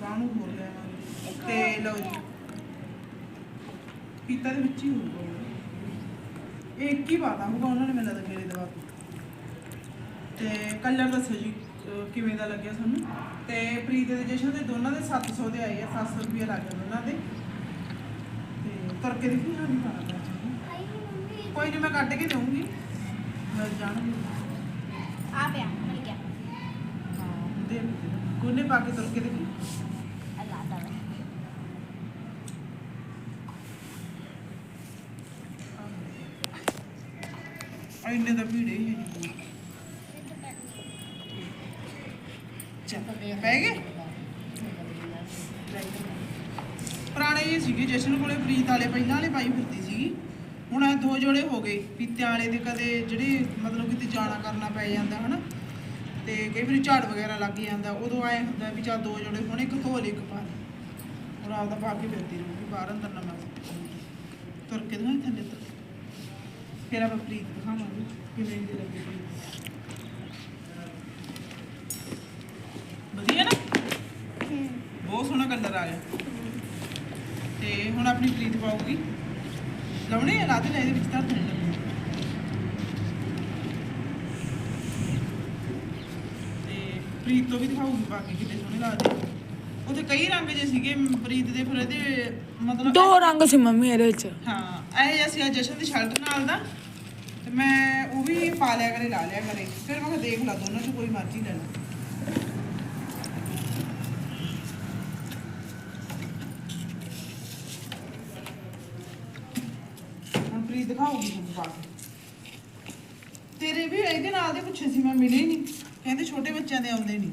ਕਾਹਨੂੰ ਹੋਰ ਲੈ ਆਵਾਂਗੇ ਤੇ ਲਓ ਜੀ। ਪੀਤਾ ਦੇ ਵਿੱਚ ਹੀ ਹੋਊਗਾ। ਇਹ ਇੱਕ ਹੀ ਬਾਤ ਹੋਊਗਾ ਉਹਨਾਂ ਨੇ ਮੈਨੂੰ ਲੱਗਦਾ ਮੇਰੇ ਦਵਾ ਤੇ ਕਲਰ ਦੱਸੋ ਜੀ। ਕਿਵੇਂ ਦਾ ਲੱਗਿਆ ਤੁਹਾਨੂੰ? ਤੇ ਪ੍ਰੀਤ ਦੇ ਜਸ਼ਨ ਦੇ ਦੋਨਾਂ ਦੇ 700 ਦੇ ਆਏ ਆ 700 ਰੁਪਏ ਲੱਗ ਦੋਨਾਂ ਦੇ। ਤੇ ਤੜਕੇ ਦੇਖੀ ਹਾਂ ਨਹੀਂ ਪਾਣਾ ਕੋਈ ਨਹੀਂ ਮੈਂ ਕੱਢ ਕੇ ਦਊਂਗੀ। ਮਿਲ ਜਾਣਗੇ। ਆ ਪਿਆ ਮਿਲ ਗਿਆ। ਹਾਂ ਦੇ ਕੋਨੇ ਪਾ ਕੇ ਤੜਕੇ ਦੇਖੀ ਅੱਲਾ ਦਾ ਇੰਨੇ ਦਾ ਭੀੜੇ ਹੀ ਨਹੀਂ ਚੱਲ ਪੈ ਗਏ ਪੁਰਾਣੇ ਹੀ ਸੀਗੇ ਜਸ਼ਨ ਕੋਲੇ ਪ੍ਰੀਤ ਵਾਲੇ ਪਹਿਲਾਂ ਵਾਲੇ ਪਾਈ ਫਿਰਦੀ ਸੀਗੀ। ਹੁਣ ਇਹ ਦੋ ਜੋੜੇ ਹੋ ਗਏ ਪੀਤਿਆਂ ਵਾਲੇ ਦੇ ਕਦੇ ਜਿਹੜੇ ਮਤਲਬ ਕਿਤੇ ਜਾਣਾ ਕਰਨਾ ਪੈ ਜਾਂਦਾ ਹਨਾ? ਤੇ ਕਈ ਵਾਰੀ ਝਾੜ ਵਗੈਰਾ ਲੱਗ ਜਾਂਦਾ ਉਦੋਂ ਐ ਹੁੰਦਾ ਵੀ ਚੱਲ ਦੋ ਜੋੜੇ ਹੁਣ ਇੱਕ ਧੋ ਲਈ ਇੱਕ ਪਾ ਲਈ ਹੁਣ ਆਪਦਾ ਪਾ ਕੇ ਫਿਰਦੀ ਰਹੂਗੀ ਬਾਹਰ ਅੰਦਰ ਨਾ ਮੈਂ ਤੁਰ ਕੇ ਦਿਖਾਈ ਥੱਲੇ ਤੱਕ ਫਿਰ ਆਪਾਂ ਪ੍ਰੀਤ ਦਿਖਾਵਾਂਗੇ ਕਿਵੇਂ ਦੀ ਲੱਗੀ ਵਧੀਆ ਨਾ? ਬਹੁਤ ਸੋਹਣਾ ਕਲਰ ਆ ਗਿਆ। ਹੁਣ ਆਪਣੀ ਪ੍ਰੀਤ ਪਾਉਗੀ ਲਾਉਣੇ ਆ ਲੈ ਇਹਦੇ ਵਿੱਚ ਧਰ ਦੇਣੇ ਤੇ ਪ੍ਰੀਤ ਤੋਂ ਵੀ ਦਿਖਾਉਗੀ ਬਾਕੀ ਕਿਤੇ ਸੋਹਣੇ ਲੱਗਦੇ ਉੱਥੇ ਕਈ ਰੰਗ ਜੇ ਸੀਗੇ ਪ੍ਰੀਤ ਦੇ ਫਿਰ ਇਹਦੇ ਮਤਲਬ ਦੋ ਰੰਗ ਸੀ ਮੰਮੀ ਇਹਦੇ ਵਿੱਚ। ਹਾਂ ਇਹ ਜਿਹਾ ਸੀ ਜਸ਼ਨ ਦੀ ਸ਼ਰਟ ਨਾਲ ਦਾ। ਤੇ ਮੈਂ ਉਹ ਵੀ ਪਾ ਲਿਆ ਕਰੇ ਲਾ ਲਿਆ ਕਰੇ। ਫਿਰ ਮੈਂ ਕਿਹਾ ਦੇਖ ਲਾ ਦੋਨਾਂ ਚੋਂ ਕੋਈ ਮਰਜ਼ੀ ਲੈ ਲਾ ਹੁਣ ਪ੍ਰੀਤ ਦਿਖਾਉਗੀ ਤੁਹਾਨੂੰ ਪਾ ਕੇ ਤੇਰੇ ਵੀ ਇਹਦੇ ਨਾਲ ਦੇ ਪੁੱਛੇ ਸੀ ਮੈਂ ਮਿਲੇ ਹੀ ਨਹੀਂ ਕਹਿੰਦੇ ਛੋਟੇ ਬੱਚਿਆਂ ਦੇ ਆਉਂਦੇ ਨਹੀਂ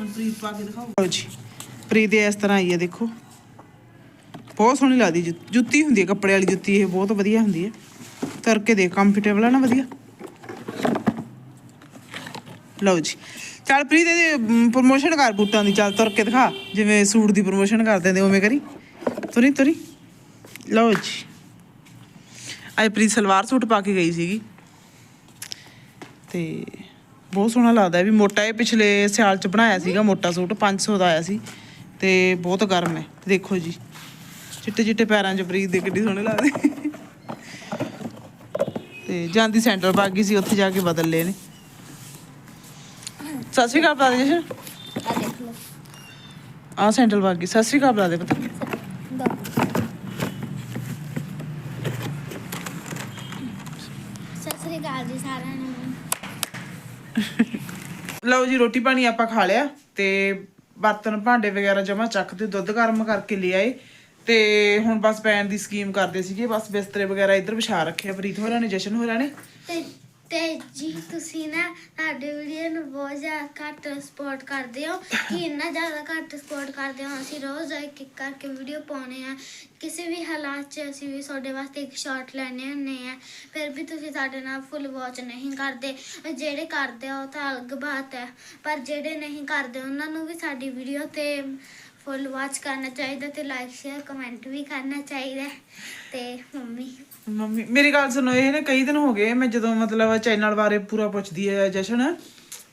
ਹੁਣ ਪ੍ਰੀਤ ਪਾ ਕੇ ਦਿਖਾਓ। ਜੀ, ਪ੍ਰੀਤ ਇਹ ਇਸ ਤਰ੍ਹਾਂ ਆਈ ਹੈ, ਦੇਖੋ। ਬਹੁਤ ਸੋਹਣੀ ਲੱਗਦੀ ਜੁ- ਜੁੱਤੀ ਹੁੰਦੀ ਹੈ, ਕੱਪੜੇ ਵਾਲੀ ਜੁੱਤੀ ਇਹ ਬਹੁਤ ਵਧੀਆ ਹੁੰਦੀ ਹੈ। ਤੁਰ ਕੇ ਦੇਖ ਕੰਫਰਟੇਬਲ ਹੈ ਨਾ, ਵਧੀਆ। ਲਓ ਜੀ, ਚੱਲ ਪ੍ਰੀਤ ਇਹਦੀ ਪ੍ਰੋਮੋਸ਼ਨ ਕਰ ਬੂਟਾਂ ਦੀ। ਚੱਲ ਤੁਰ ਕੇ ਦਿਖਾ, ਜਿਵੇਂ ਸੂਟ ਦੀ ਪ੍ਰੋਮੋਸ਼ਨ ਕਰ ਦਿੰਦੇ ਉਵੇਂ ਕਰੀ। ਤੁਰੀ ਤੁਰੀ। ਲਓ ਜੀ। ਅੱਜ ਪ੍ਰੀਤ ਸਲਵਾਰ ਸੂਟ ਪਾ ਕੇ ਗਈ ਸੀਗੀ। ਤੇ ਬਹੁਤ ਸੋਹਣਾ ਲੱਗਦਾ ਵੀ ਮੋਟਾ ਇਹ ਪਿਛਲੇ ਸਿਆਲ ਚ ਬਣਾਇਆ ਸੀਗਾ ਮੋਟਾ ਸੂਟ 500 ਦਾ ਆਇਆ ਸੀ। ਤੇ ਬਹੁਤ ਗਰਮ ਹੈ ਦੇਖੋ ਜੀ। ਚਿੱਟੇ ਚਿੱਟੇ ਪੈਰਾਂ 'ਚ ਪ੍ਰੀਤ ਦੇ ਕਿੱਡੀ ਸੋਹਣੇ ਲੱਗਦੇ। ਤੇ ਜਾਂਦੀ ਸੈਂਟਰ ਪਾ ਗਈ ਸੀ ਉੱਥੇ ਜਾ ਕੇ ਬਦਲ ਲਏ ਨੇ। ਸਤਿ ਸ਼੍ਰੀ ਅਕਾਲ ਬੁਲਾ ਦੇ ਜਸ਼ਨ। ਆ ਸੈਂਟਰ ਪਾ ਗਈ। ਸਤਿ ਸ਼੍ਰੀ ਅਕਾਲ ਬੁਲਾ ਦੇ ਪਤਾ ਦੋ ਸਤਿ ਸ੍ਰੀ ਅਕਾਲ ਜੀ ਸਾਰਿਆਂ ਨੂੰ *laughs* ਲਓ ਜੀ, ਰੋਟੀ ਪਾਣੀ ਆਪਾਂ ਖਾ ਲਿਆ ਤੇ ਬਰਤਨ ਭਾਂਡੇ ਵਗੈਰਾ ਜਮਾ ਚੱਕ ਤੇ ਦੁੱਧ ਗਰਮ ਕਰਕੇ ਲੈ ਆਏ ਤੇ ਹੁਣ ਬਸ ਪੈਣ ਦੀ ਸਕੀਮ ਕਰਦੇ ਸੀਗੇ, ਬਸ ਬਿਸਤਰੇ ਵਗੈਰਾ ਇੱਧਰ ਵਿਛਾ ਰੱਖਿਆ ਪ੍ਰੀਤ ਹੋਰਾਂ ਨੇ, ਜਸ਼ਨ ਹੋਰਾਂ ਨੇ। ਤੇ ਤੇ ਜੀ ਤੁਸੀਂ ਨਾ ਸਾਡੇ ਵੀਡੀਓ ਨੂੰ ਬਹੁਤ ਜ਼ਿਆਦਾ ਘੱਟ ਸਪੋਰਟ ਕਰਦੇ ਹੋ। ਕਿ ਇੰਨਾ ਜ਼ਿਆਦਾ ਘੱਟ ਸਪੋਰਟ ਕਰਦੇ ਹੋ, ਅਸੀਂ ਰੋਜ਼ ਇੱਕ ਇੱਕ ਕਰਕੇ ਵੀਡੀਓ ਪਾਉਣੇ ਆ। ਕਿਸੇ ਵੀ ਹਾਲਾਤ 'ਚ ਅਸੀਂ ਵੀ ਤੁਹਾਡੇ ਵਾਸਤੇ ਇੱਕ ਸ਼ਾਟ ਲੈਣੇ ਹੁੰਨੇ ਆ। ਫਿਰ ਵੀ ਤੁਸੀਂ ਸਾਡੇ ਨਾਲ ਫੁੱਲ ਵਾਚ ਨਹੀਂ ਕਰਦੇ। ਜਿਹੜੇ ਕਰਦੇ ਆ, ਉਹ ਤਾਂ ਅਲੱਗ ਬਾਤ ਹੈ। ਪਰ ਜਿਹੜੇ ਨਹੀਂ ਕਰਦੇ, ਉਹਨਾਂ ਨੂੰ ਵੀ ਸਾਡੀ ਵੀਡੀਓ ਤੇ ਫੁੱਲ ਵਾਚ ਕਰਨਾ ਚਾਹੀਦਾ ਤੇ ਲਾਈਕ ਸ਼ੇਅਰ ਕਮੈਂਟ ਵੀ ਕਰਨਾ ਚਾਹੀਦਾ ਤੇ ਮੰਮੀ? ਮੰਮੀ, ਮੇਰੀ ਗੱਲ ਸੁਣੋ, ਇਹ ਨਾ ਕਈ ਦਿਨ ਹੋ ਗਏ, ਮੈਂ ਜਦੋਂ ਮਤਲਬ ਚੈਨਲ ਬਾਰੇ ਪੂਰਾ ਪੁੱਛਦੀ ਹੈ ਜਸ਼ਨ,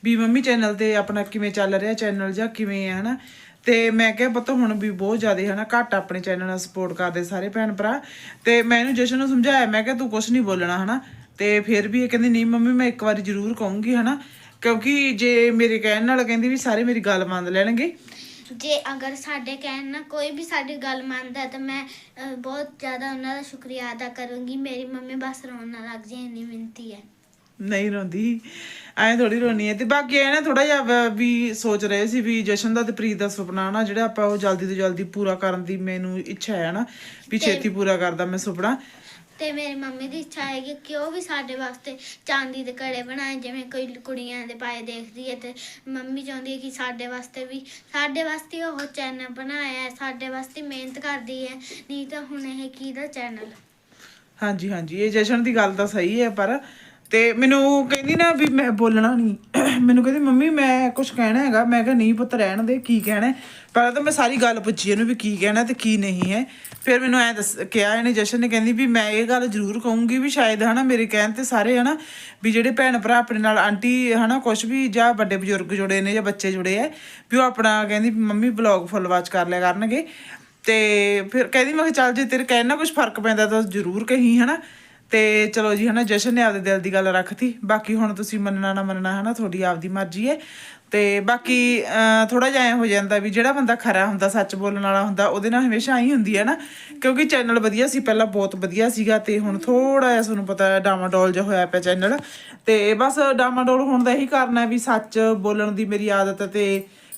ਵੀ ਮੰਮੀ ਚੈਨਲ ਤੇ ਆਪਣਾ ਕਿਵੇਂ ਚੱਲ ਰਿਹਾ ਚੈਨਲ ਜਾਂ ਕਿਵੇਂ ਹੈ ਹਨਾ? ਤੇ ਮੈਂ ਕਿਹਾ, ਪੁੱਤ ਹੁਣ ਵੀ ਬਹੁਤ ਜ਼ਿਆਦਾ, ਹਨਾ, ਘੱਟ ਆਪਣੇ ਚੈਨਲ ਨਾਲ ਸਪੋਰਟ ਕਰਦੇ ਸਾਰੇ ਭੈਣ ਭਰਾ। ਤੇ ਮੈਂ ਇਹਨੂੰ ਜਸ਼ਨ ਨੂੰ ਸਮਝਾਇਆ, ਮੈਂ ਕਿਹਾ, ਤੂੰ ਕੁਝ ਨਹੀਂ ਬੋਲਣਾ, ਹਨਾ? ਤੇ ਫਿਰ ਵੀ ਇਹ ਕਹਿੰਦੀ, ਨਹੀਂ ਮੰਮੀ, ਮੈਂ ਇੱਕ ਵਾਰੀ ਜ਼ਰੂਰ ਕਹੂੰਗੀ, ਹਨਾ? ਕਿਉਂਕਿ ਜੇ ਮੇਰੇ ਕਹਿਣ ਨਾਲ ਕਹਿੰਦੀ ਵੀ ਸਾਰੇ ਮੇਰੀ ਗੱਲ ਮੰਨ ਲੈਣਗੇ ਜੇ ਅਗਰ ਸਾਡੇ ਕਹਿਣ ਨਾਲ ਕੋਈ ਵੀ ਸਾਡੀ ਗੱਲ ਮੰਨਦਾ ਤਾਂ ਮੈਂ ਅਹ, ਬਹੁਤ ਜ਼ਿਆਦਾ ਉਹਨਾਂ ਦਾ ਸ਼ੁਕਰੀਆ ਅਦਾ ਕਰੂੰਗੀ। ਮੇਰੀ ਮੰਮੀ ਬਸ ਰੋਣ ਨਾ ਲੱਗ ਜੇ ਇੰਨੀ ਮਿਹਨਤੀ ਹੈ। ਨਹੀਂ ਰੋਂਦੀ। ਐਂ ਥੋੜੀ ਰੋਣੀ ਹੈ। ਤੇ ਬਾਕੀ ਇਹ ਨਾ ਥੋੜਾ ਜਿਹਾ ਵ- ਵੀ ਸੋਚ ਰਹੇ ਸੀ ਵੀ ਜਸ਼ਨ ਦਾ ਤੇ ਪ੍ਰੀਤ ਦਾ ਸੁਪਨਾ ਨਾ ਜਿਹੜਾ ਆਪਾਂ ਉਹ ਜਲਦੀ ਤੋਂ ਜਲਦੀ ਪੂਰਾ ਕਰਨ ਦੀ ਮੈਨੂੰ ਇੱਛਾ ਹੈ ਨਾ ਵੀ ਛੇਤੀ ਪੂਰਾ ਕਰਦਾ ਮੈਂ ਸੁਪਨਾ। ਤੇ ਮੇਰੀ ਮੰਮੀ ਦੀ ਇੱਛਾ ਹੈਗੀ ਕਿ ਉਹ ਵੀ ਸਾਡੇ ਵਾਸਤੇ ਚਾਂਦੀ ਦੇ ਘੜੇ ਬਣਾਏ, ਜਿਵੇਂ ਕੋਈ ਕੁੜੀਆਂ ਦੇ ਪਾਏ ਦੇਖਦੀ ਹੈ ਤੇ ਮੰਮੀ ਚਾਹੁੰਦੀ ਹੈ ਕਿ ਸਾਡੇ ਵਾਸਤੇ ਵੀ, ਸਾਡੇ ਵਾਸਤੇ ਉਹ ਚੈਨਲ ਬਣਾਇਆ ਹੈ, ਸਾਡੇ ਵਾਸਤੇ ਮਿਹਨਤ ਕਰਦੀ ਹੈ, ਨਹੀਂ ਤਾਂ ਹੁਣ ਇਹ ਕਿਹਦਾ ਚੈਨਲ? ਹਾਂਜੀ ਹਾਂਜੀ, ਇਹ ਜਸ਼ਨ ਦੀ ਗੱਲ ਤਾਂ ਸਹੀ ਹੈ, ਪਰ ਤੇ ਮੈਨੂੰ ਕਹਿੰਦੀ ਨਾ ਵੀ ਮੈਂ ਬੋਲਣਾ ਨਹੀਂ ਮੈਨੂੰ ਕਹਿੰਦੀ, ਮੰਮੀ, ਮੈਂ ਕੁਝ ਕਹਿਣਾ ਹੈਗਾ। ਮੈਂ ਕਿਹਾ, ਨਹੀਂ ਪੁੱਤ, ਰਹਿਣ ਦੇ, ਕੀ ਕਹਿਣਾ ਪਹਿਲਾਂ ਤਾਂ ਮੈਂ ਸਾਰੀ ਗੱਲ ਪੁੱਛੀ ਇਹਨੂੰ ਵੀ ਕੀ ਕਹਿਣਾ ਤੇ ਕੀ ਨਹੀਂ ਹੈ। ਫਿਰ ਮੈਨੂੰ ਐ ਦੱਸ, ਕਿਹਾ ਇਹਨੇ ਜਸ਼ਨ ਨੇ ਕਹਿੰਦੀ ਵੀ ਮੈਂ ਇਹ ਗੱਲ ਜ਼ਰੂਰ ਕਹੂੰਗੀ ਵੀ ਸ਼ਾਇਦ ਹਨਾ ਮੇਰੇ ਕਹਿਣ ਤੇ ਸਾਰੇ ਹਨਾ ਵੀ ਜਿਹੜੇ ਭੈਣ ਭਰਾ ਆਪਣੇ ਨਾਲ ਆਂਟੀ ਹਨਾ ਕੁਝ ਵੀ ਜਾਂ ਵੱਡੇ ਬਜ਼ੁਰਗ ਜੁੜੇ ਨੇ ਜਾਂ ਬੱਚੇ ਜੁੜੇ ਐ ਵੀ ਉਹ ਆਪਣਾ ਕਹਿੰਦੀ ਮੰਮੀ ਬਲੌਗ ਫੁੱਲ ਵਾਚ ਕਰ ਲਿਆ ਕਰਨਗੇ। ਤੇ ਫਿਰ ਕਹਿੰਦੀ ਮੈਂ ਕਿਹਾ, ਚੱਲ ਜੇ ਤੇਰੇ ਕਹਿਣ ਨਾਲ ਕੁਝ ਫ਼ਰਕ ਪੈਂਦਾ ਤਾਂ ਜ਼ਰੂਰ ਕਹੀਂ ਹਨਾ। ਤੇ ਚਲੋ ਜੀ ਹਨਾ, ਜਸ਼ਨ ਨੇ ਆਪਦੇ ਦਿਲ ਦੀ ਗੱਲ ਰੱਖਤੀ। ਬਾਕੀ ਹੁਣ ਤੁਸੀਂ ਮੰਨਣਾ ਨਾ ਮੰਨਣਾ ਹਨਾ, ਤੁਹਾਡੀ ਆਪਦੀ ਮਰਜ਼ੀ ਹੈ ਤੇ ਬਾਕੀ ਥੋੜਾ ਜਿਹਾ ਐਂ ਹੋ ਜਾਂਦਾ ਵੀ ਜਿਹੜਾ ਬੰਦਾ ਖਰਾ ਹੁੰਦਾ, ਸੱਚ ਬੋਲਣ ਵਾਲਾ ਹੁੰਦਾ, ਉਹਦੇ ਨਾਲ ਹਮੇਸ਼ਾ ਆਈ ਹੁੰਦੀ ਹੈ ਨਾ। ਕਿਉਂਕਿ ਚੈਨਲ ਵਧੀਆ ਸੀ, ਪਹਿਲਾਂ ਬਹੁਤ ਵਧੀਆ ਸੀਗਾ ਤੇ ਹੁਣ ਥੋੜਾ ਜਿਹਾ ਤੁਹਾਨੂੰ ਪਤਾ ਡਾਮਾਡੋਲ ਜਿਹਾ ਹੋਇਆ ਪਿਆ ਚੈਨਲ। ਤੇ ਬਸ ਡਾਮਾਡੋਲ ਹੋਣ ਦਾ ਇਹੀ ਕਾਰਨ ਹੈ ਵੀ ਸੱਚ ਬੋਲਣ ਦੀ ਮੇਰੀ ਆਦਤ ਤੇ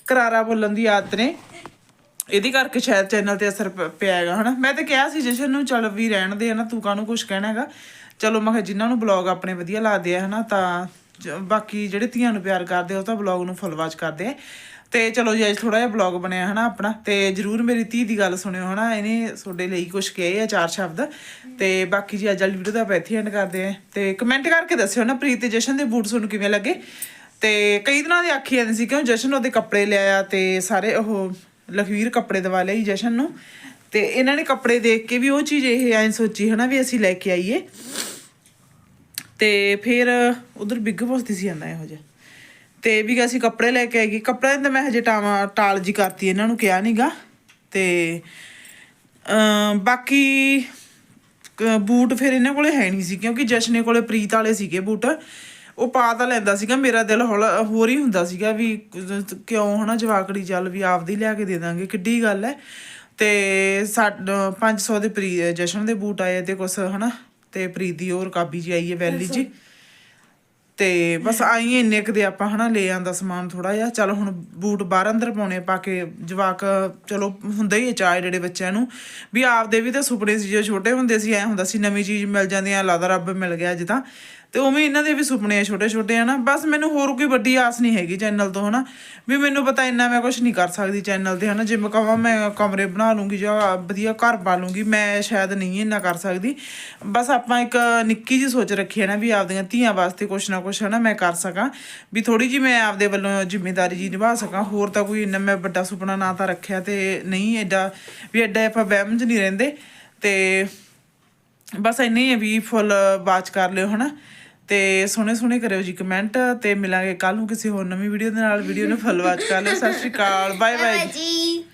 ਕਰਾਰਾ ਬੋਲਣ ਦੀ ਆਦਤ ਨੇ। ਇਹਦੇ ਕਰਕੇ ਸ਼ਾਇਦ ਚੈਨਲ ਤੇ ਅਸਰ ਪ- ਪਿਆ ਹੈਗਾ ਹਨਾ? ਮੈਂ ਤਾਂ ਕਿਹਾ ਸੀ ਜਸ਼ਨ ਨੂੰ, ਚੱਲ ਵੀ ਰਹਿਣ ਦੇ, ਹਨਾ? ਤੂੰ ਕਾਹਨੂੰ ਕੁਝ ਕਹਿਣਾ ਹੈਗਾ? ਚਲੋ, ਮੈਂ ਕਿਹਾ ਜਿਨ੍ਹਾਂ ਨੂੰ ਬਲੌਗ ਆਪਣੇ ਵਧੀਆ ਲੱਗਦੇ ਆ, ਹਨਾ, ਤਾਂ ਬਾਕੀ ਜਿਹੜੇ ਧੀਆਂ ਨੂੰ ਪਿਆਰ ਕਰਦੇ ਆ, ਉਹ ਤਾਂ ਬਲੌਗ ਨੂੰ ਫੁੱਲ ਵਾਚ ਕਰਦੇ ਆ। ਤੇ ਚਲੋ ਜੀ, ਅੱਜ ਥੋੜਾ ਜਿਹਾ ਬਲੌਗ ਬਣਿਆ, ਹਨਾ, ਆਪਣਾ? ਤੇ ਜਰੂਰ ਮੇਰੀ ਧੀ ਦੀ ਗੱਲ ਸੁਣਿਓ, ਹਨਾ? ਇਹਨੇ ਤੁਹਾਡੇ ਲਈ ਕੁਝ ਕਹੇ ਆ, ਚਾਰ ਸ਼ਬਦ। ਤੇ ਬਾਕੀ ਜੀ, ਅੱਜ ਵਾਲੀ ਵੀਡੀਓ ਦਾ ਆਪਾਂ ਇੱਥੇ ਐਂਡ ਕਰਦੇ ਆ। ਤੇ ਕਮੈਂਟ ਕਰਕੇ ਦੱਸਿਓ ਨਾ ਪ੍ਰੀਤ ਤੇ ਜਸ਼ਨ ਦੇ ਬੂਟ ਤੁਹਾਨੂੰ ਕਿਵੇਂ ਲੱਗੇ? ਤੇ ਕਈ ਦਿਨਾਂ ਦੀ ਆਖੀ ਜਾਂਦੇ ਸੀ, ਕਿਉਂ ਜਸ਼ਨ ਉਹਦੇ ਕੱਪੜੇ ਲਿਆਇਆ ਤੇ ਸਾਰੇ ਉਹ ਲਖਵੀਰ ਕੱਪੜੇ ਦਵਾ ਲਈ ਜਸ਼ਨ ਨੂੰ। ਤੇ ਇਹਨਾਂ ਨੇ ਕੱਪੜੇ ਦੇਖ ਕੇ ਵੀ ਉਹ ਚੀਜ਼ ਇਹ ਐਂ ਸੋਚੀ ਹਨਾ ਵੀ ਅਸੀਂ ਲੈ ਕੇ ਆਈਏ। ਤੇ ਫਿਰ ਉਧਰ ਬਿੱਗ ਬੌਸ ਦੀ ਸੀ ਜਾਂਦਾ ਇਹੋ ਜਿਹਾ। ਤੇ ਵੀ ਅਸੀਂ ਕੱਪੜੇ ਲੈ ਕੇ ਆਏਗੀ ਕੱਪੜੇ ਤਾਂ ਮੈਂ ਹਜੇ ਟਾਵਾਂ, ਟਾਲ ਜੀ ਕਰਤੀ ਇਹਨਾਂ ਨੂੰ, ਕਿਹਾ ਨਹੀਂਗਾ ਤੇ ਅਮ ਬਾਕੀ ਬੂਟ ਫਿਰ ਇਹਨਾਂ ਕੋਲੇ ਹੈ ਨਹੀਂ ਸੀ, ਕਿਉਂਕਿ ਜਸ਼ਨੇ ਕੋਲੇ ਪ੍ਰੀਤ ਵਾਲੇ ਸੀਗੇ ਬੂਟ। ਉਹ ਪਾ ਤਾਂ ਲੈਂਦਾ ਸੀਗਾ, ਮੇਰਾ ਦਿਲ ਹੋਰ ਹੀ ਹੁੰਦਾ ਸੀਗਾ ਵੀ ਕ- ਕਿਉਂ ਹਨਾ ਜਵਾਕੜੀ ਚੱਲ ਵੀ ਆਪਦੀ ਲਿਆ ਕੇ ਦੇ ਦਾਂਗੇ, ਕਿੱਡੀ ਗੱਲ ਹੈ ਤੇ 500 ਦੇ ਪ੍ਰੀ, ਜਸ਼ਨ ਦੇ ਬੂਟ ਆਏ ਤੇ ਕੁਛ ਹਨਾ, ਤੇ ਪ੍ਰੀਤ ਹੋਰ ਕਾਬੀ ਜੀ ਆਈ ਹੈ ਵੈਲੀ ਜੀ ਤੇ ਬਸ ਆਈ ਇੰਨੇ ਕੁ ਦੇ ਆਪਾਂ ਹਨਾ ਲੈ ਆਂਦਾ ਸਮਾਨ ਥੋੜਾ ਜਿਹਾ, ਚਲ ਹੁਣ ਬੂਟ ਬਾਹਰ ਅੰਦਰ ਪਾਉਣੇ ਪਾ ਕੇ ਜਵਾਕ ਚਲੋ ਹੁੰਦਾ ਹੀ ਹੈ ਚਾਹ ਜਿਹੜੇ ਬੱਚਿਆਂ ਨੂੰ, ਵੀ ਆਪਦੇ ਵੀ ਤਾਂ ਸੁਪਨੇ ਸੀ ਜੋ ਛੋਟੇ ਹੁੰਦੇ ਸੀ, ਐ ਹੁੰਦਾ ਸੀ ਨਵੀਂ ਚੀਜ਼ ਮਿਲ ਜਾਂਦੀ ਆ ਲੱਗਦਾ ਰੱਬ ਮਿਲ ਗਿਆ ਅੱਜ ਤਾਂ। ਤੇ ਉਵੇਂ ਇਹਨਾਂ ਦੇ ਵੀ ਸੁਪਨੇ ਆ, ਛੋਟੇ ਛੋਟੇ ਹਨਾ। ਬਸ ਮੈਨੂੰ ਹੋਰ ਕੋਈ ਵੱਡੀ ਆਸ ਨਹੀਂ ਹੈਗੀ ਚੈਨਲ ਤੋਂ ਹਨਾ। ਵੀ ਮੈਨੂੰ ਪਤਾ ਇੰਨਾ ਮੈਂ ਕੁਝ ਨਹੀਂ ਕਰ ਸਕਦੀ ਚੈਨਲ ਤੇ ਹਨਾ। ਜੇ ਮੈਂ ਕਹਾਂ ਮੈਂ ਕਮਰੇ ਬਣਾ ਲੂੰਗੀ ਜਾਂ ਵਧੀਆ ਘਰ ਪਾ ਲੂੰਗੀ ਮੈਂ ਸ਼ਾਇਦ ਨਹੀਂ ਇੰਨਾ ਕਰ ਸਕਦੀ। ਬਸ ਆਪਾਂ ਇੱਕ ਨਿੱਕੀ ਜਿਹੀ ਸੋਚ ਰੱਖੀ ਹੈ ਨਾ ਵੀ ਆਪਦੀਆਂ ਧੀਆਂ ਵਾਸਤੇ ਕੁਛ ਨਾ ਕੁਛ ਹਨਾ ਮੈਂ ਕਰ ਸਕਾਂ। ਵੀ ਥੋੜੀ ਜਿਹੀ ਮੈਂ ਆਪਦੇ ਵੱਲੋਂ ਜ਼ਿੰਮੇਵਾਰੀ ਜੀ ਨਿਭਾ ਸਕਾਂ। ਹੋਰ ਤਾਂ ਕੋਈ ਇੰਨਾ ਮੈਂ ਵੱਡਾ ਸੁਪਨਾ ਨਾ ਤਾਂ ਰੱਖਿਆ ਤੇ ਨਹੀਂ ਐਡਾ ਵੀ ਐਡਾ ਆਪਾਂ ਵਹਿਮ 'ਚ ਨਹੀਂ ਰਹਿੰਦੇ। ਤੇ ਬਸ ਇੰਨੇ ਹੀ ਆ ਵੀ ਫੁੱਲ ਬਾਚ ਕਰ ਲਿਓ ਹਨਾ। ਤੇ ਸੋਹਣੇ ਸੋਹਣੇ ਕਰਿਓ ਜੀ ਕਮੈਂਟ ਤੇ ਮਿਲਾਂਗੇ ਕੱਲ ਨੂੰ ਕਿਸੇ ਹੋਰ ਨਵੀਂ ਵੀਡੀਓ ਦੇ ਨਾਲ। ਵੀਡੀਓ ਨੂੰ ਫੁੱਲ ਬਾਚ ਕਰ ਲਿਓ। ਸਤਿ ਸ਼੍ਰੀ ਅਕਾਲ। ਬਾਏ ਬਾਏ ਜੀ।